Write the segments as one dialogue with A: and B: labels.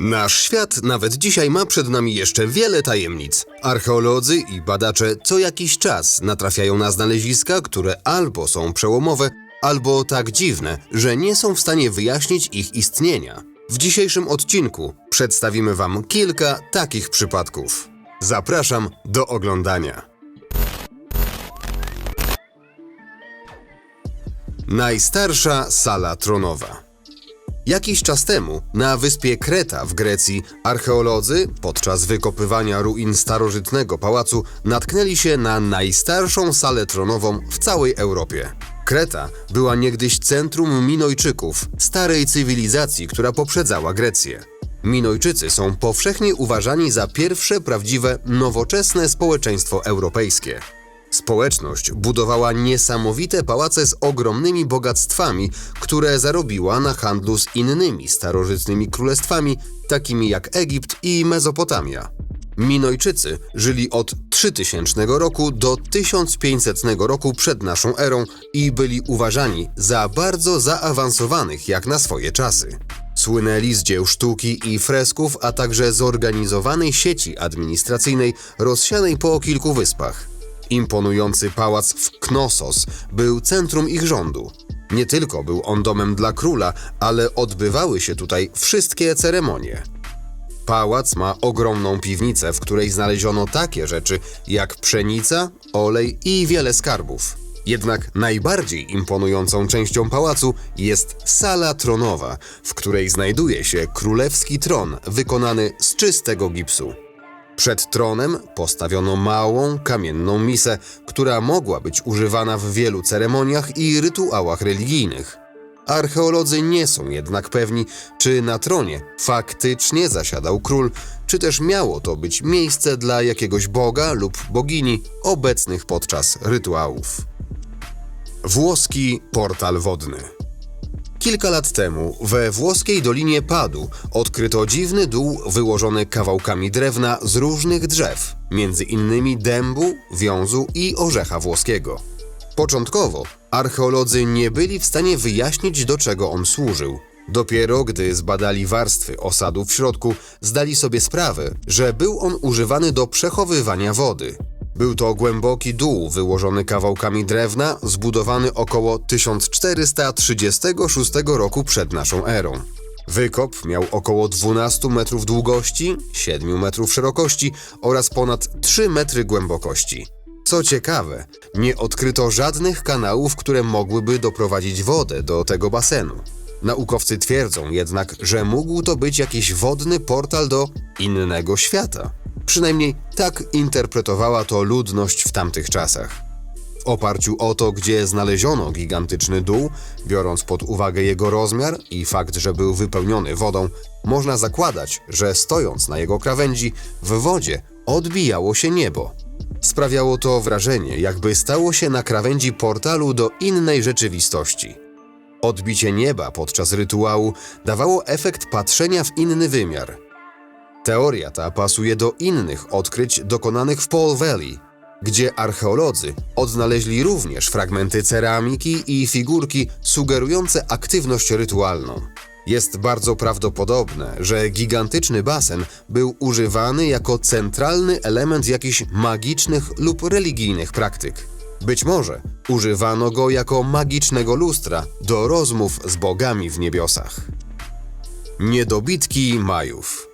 A: Nasz świat nawet dzisiaj ma przed nami jeszcze wiele tajemnic. Archeolodzy i badacze co jakiś czas natrafiają na znaleziska, które albo są przełomowe, albo tak dziwne, że nie są w stanie wyjaśnić ich istnienia. W dzisiejszym odcinku przedstawimy Wam kilka takich przypadków. Zapraszam do oglądania. Najstarsza sala tronowa. Jakiś czas temu na wyspie Kreta w Grecji archeolodzy podczas wykopywania ruin starożytnego pałacu natknęli się na najstarszą salę tronową w całej Europie. Kreta była niegdyś centrum Minojczyków, starej cywilizacji, która poprzedzała Grecję. Minojczycy są powszechnie uważani za pierwsze prawdziwe, nowoczesne społeczeństwo europejskie. Społeczność budowała niesamowite pałace z ogromnymi bogactwami, które zarobiła na handlu z innymi starożytnymi królestwami, takimi jak Egipt i Mezopotamia. Minojczycy żyli od 3000 roku do 1500 roku przed naszą erą i byli uważani za bardzo zaawansowanych jak na swoje czasy. Słynęli z dzieł sztuki i fresków, a także zorganizowanej sieci administracyjnej rozsianej po kilku wyspach. Imponujący pałac w Knossos był centrum ich rządu. Nie tylko był on domem dla króla, ale odbywały się tutaj wszystkie ceremonie. Pałac ma ogromną piwnicę, w której znaleziono takie rzeczy jak pszenica, olej i wiele skarbów. Jednak najbardziej imponującą częścią pałacu jest sala tronowa, w której znajduje się królewski tron wykonany z czystego gipsu. Przed tronem postawiono małą, kamienną misę, która mogła być używana w wielu ceremoniach i rytuałach religijnych. Archeolodzy nie są jednak pewni, czy na tronie faktycznie zasiadał król, czy też miało to być miejsce dla jakiegoś boga lub bogini obecnych podczas rytuałów. Włoski portal wodny. Kilka lat temu we włoskiej Dolinie Padu odkryto dziwny dół wyłożony kawałkami drewna z różnych drzew, między innymi dębu, wiązu i orzecha włoskiego. Początkowo archeolodzy nie byli w stanie wyjaśnić, do czego on służył. Dopiero gdy zbadali warstwy osadu w środku, zdali sobie sprawę, że był on używany do przechowywania wody. Był to głęboki dół wyłożony kawałkami drewna, zbudowany około 1436 roku przed naszą erą. Wykop miał około 12 metrów długości, 7 metrów szerokości oraz ponad 3 metry głębokości. Co ciekawe, nie odkryto żadnych kanałów, które mogłyby doprowadzić wodę do tego basenu. Naukowcy twierdzą jednak, że mógł to być jakiś wodny portal do innego świata. Przynajmniej tak interpretowała to ludność w tamtych czasach. W oparciu o to, gdzie znaleziono gigantyczny dół, biorąc pod uwagę jego rozmiar i fakt, że był wypełniony wodą, można zakładać, że stojąc na jego krawędzi, w wodzie odbijało się niebo. Sprawiało to wrażenie, jakby stało się na krawędzi portalu do innej rzeczywistości. Odbicie nieba podczas rytuału dawało efekt patrzenia w inny wymiar. Teoria ta pasuje do innych odkryć dokonanych w Paul Valley, gdzie archeolodzy odnaleźli również fragmenty ceramiki i figurki sugerujące aktywność rytualną. Jest bardzo prawdopodobne, że gigantyczny basen był używany jako centralny element jakichś magicznych lub religijnych praktyk. Być może używano go jako magicznego lustra do rozmów z bogami w niebiosach. Niedobitki Majów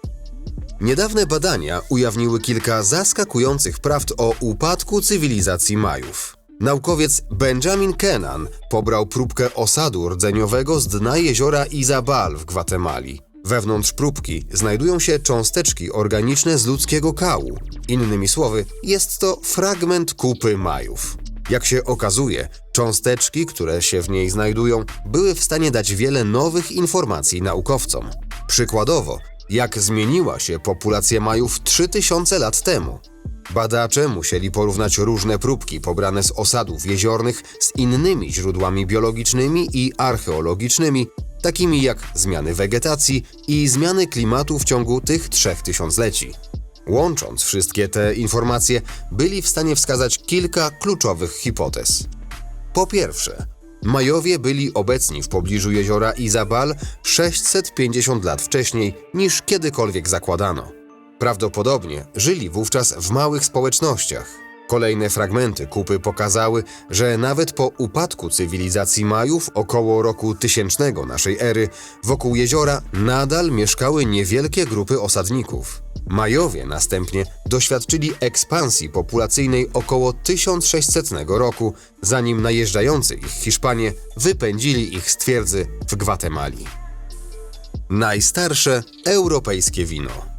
A: Niedawne badania ujawniły kilka zaskakujących prawd o upadku cywilizacji Majów. Naukowiec Benjamin Kennan pobrał próbkę osadu rdzeniowego z dna jeziora Izabal w Gwatemali. Wewnątrz próbki znajdują się cząsteczki organiczne z ludzkiego kału. Innymi słowy, jest to fragment kupy Majów. Jak się okazuje, cząsteczki, które się w niej znajdują, były w stanie dać wiele nowych informacji naukowcom. Przykładowo, jak zmieniła się populacja Majów 3000 lat temu. Badacze musieli porównać różne próbki pobrane z osadów jeziornych z innymi źródłami biologicznymi i archeologicznymi, takimi jak zmiany wegetacji i zmiany klimatu w ciągu tych trzech tysiącleci. Łącząc wszystkie te informacje, byli w stanie wskazać kilka kluczowych hipotez. Po pierwsze, Majowie byli obecni w pobliżu jeziora Izabal 650 lat wcześniej niż kiedykolwiek zakładano. Prawdopodobnie żyli wówczas w małych społecznościach. Kolejne fragmenty kupy pokazały, że nawet po upadku cywilizacji Majów około roku 1000 naszej ery wokół jeziora nadal mieszkały niewielkie grupy osadników. Majowie następnie doświadczyli ekspansji populacyjnej około 1600 roku, zanim najeżdżający ich Hiszpanie wypędzili ich z twierdzy w Gwatemali. Najstarsze europejskie wino.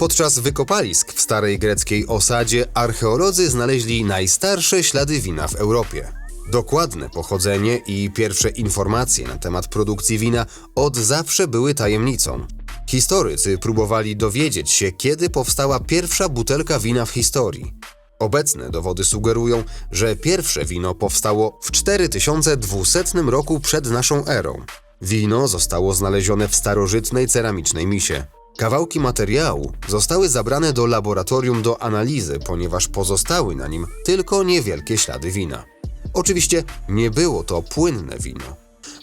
A: Podczas wykopalisk w starej greckiej osadzie archeolodzy znaleźli najstarsze ślady wina w Europie. Dokładne pochodzenie i pierwsze informacje na temat produkcji wina od zawsze były tajemnicą. Historycy próbowali dowiedzieć się, kiedy powstała pierwsza butelka wina w historii. Obecne dowody sugerują, że pierwsze wino powstało w 4200 roku przed naszą erą. Wino zostało znalezione w starożytnej ceramicznej misie. Kawałki materiału zostały zabrane do laboratorium do analizy, ponieważ pozostały na nim tylko niewielkie ślady wina. Oczywiście nie było to płynne wino.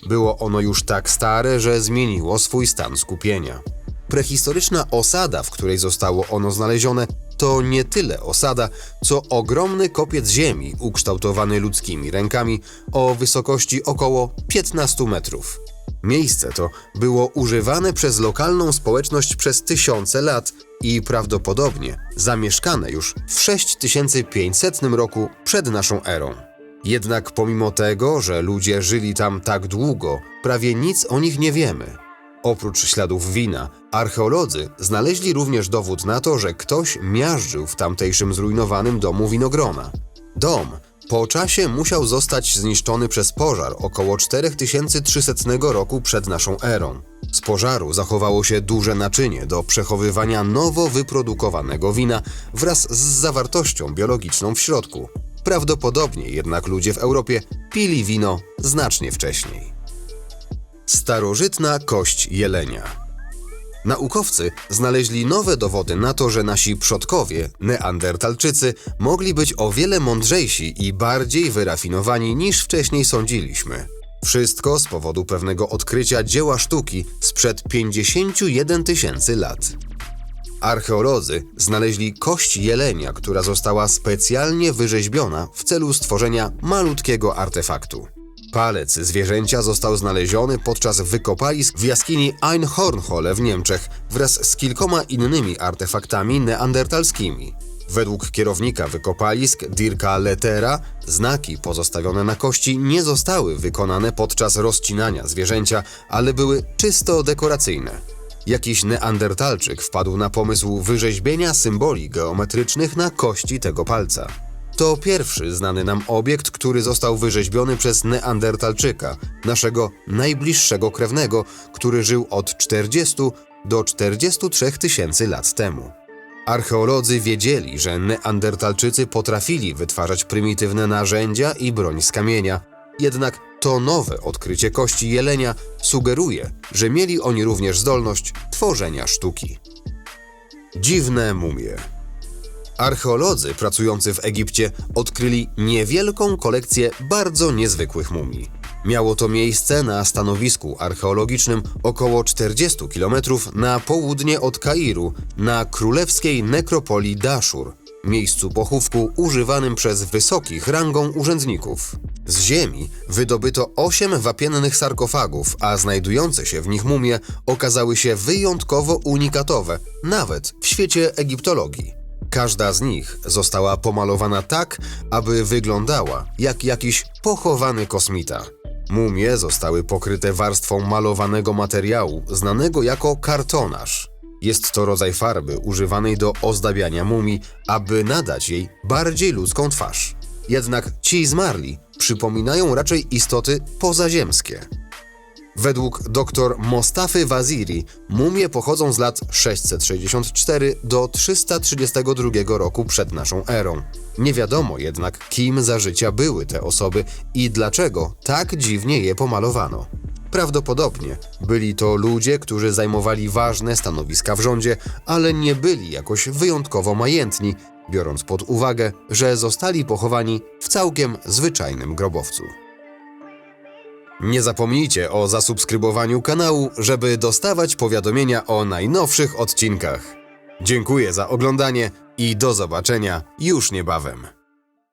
A: Było ono już tak stare, że zmieniło swój stan skupienia. Prehistoryczna osada, w której zostało ono znalezione, to nie tyle osada, co ogromny kopiec ziemi ukształtowany ludzkimi rękami o wysokości około 15 metrów. Miejsce to było używane przez lokalną społeczność przez tysiące lat i prawdopodobnie zamieszkane już w 6500 roku przed naszą erą. Jednak pomimo tego, że ludzie żyli tam tak długo, prawie nic o nich nie wiemy. Oprócz śladów wina, archeolodzy znaleźli również dowód na to, że ktoś miażdżył w tamtejszym zrujnowanym domu winogrona. Dom po czasie musiał zostać zniszczony przez pożar około 4300 roku przed naszą erą. Z pożaru zachowało się duże naczynie do przechowywania nowo wyprodukowanego wina wraz z zawartością biologiczną w środku. Prawdopodobnie jednak ludzie w Europie pili wino znacznie wcześniej. Starożytna kość jelenia. Naukowcy znaleźli nowe dowody na to, że nasi przodkowie, neandertalczycy, mogli być o wiele mądrzejsi i bardziej wyrafinowani niż wcześniej sądziliśmy. Wszystko z powodu pewnego odkrycia dzieła sztuki sprzed 51 tysięcy lat. Archeolodzy znaleźli kość jelenia, która została specjalnie wyrzeźbiona w celu stworzenia malutkiego artefaktu. Palec zwierzęcia został znaleziony podczas wykopalisk w jaskini Einhornhole w Niemczech wraz z kilkoma innymi artefaktami neandertalskimi. Według kierownika wykopalisk Dirka Letera znaki pozostawione na kości nie zostały wykonane podczas rozcinania zwierzęcia, ale były czysto dekoracyjne. Jakiś neandertalczyk wpadł na pomysł wyrzeźbienia symboli geometrycznych na kości tego palca. To pierwszy znany nam obiekt, który został wyrzeźbiony przez Neandertalczyka, naszego najbliższego krewnego, który żył od 40 do 43 tysięcy lat temu. Archeolodzy wiedzieli, że Neandertalczycy potrafili wytwarzać prymitywne narzędzia i broń z kamienia, jednak to nowe odkrycie kości jelenia sugeruje, że mieli oni również zdolność tworzenia sztuki. Dziwne mumie. Archeolodzy pracujący w Egipcie odkryli niewielką kolekcję bardzo niezwykłych mumii. Miało to miejsce na stanowisku archeologicznym około 40 km na południe od Kairu, na królewskiej nekropolii Daszur, miejscu pochówku używanym przez wysokich rangą urzędników. Z ziemi wydobyto osiem wapiennych sarkofagów, a znajdujące się w nich mumie okazały się wyjątkowo unikatowe, nawet w świecie egiptologii. Każda z nich została pomalowana tak, aby wyglądała jak jakiś pochowany kosmita. Mumie zostały pokryte warstwą malowanego materiału, znanego jako kartonaż. Jest to rodzaj farby używanej do ozdabiania mumii, aby nadać jej bardziej ludzką twarz. Jednak ci zmarli przypominają raczej istoty pozaziemskie. Według dr Mostafy Waziri mumie pochodzą z lat 664 do 332 roku przed naszą erą. Nie wiadomo jednak, kim za życia były te osoby i dlaczego tak dziwnie je pomalowano. Prawdopodobnie byli to ludzie, którzy zajmowali ważne stanowiska w rządzie, ale nie byli jakoś wyjątkowo majętni, biorąc pod uwagę, że zostali pochowani w całkiem zwyczajnym grobowcu. Nie zapomnijcie o zasubskrybowaniu kanału, żeby dostawać powiadomienia o najnowszych odcinkach. Dziękuję za oglądanie i do zobaczenia już niebawem.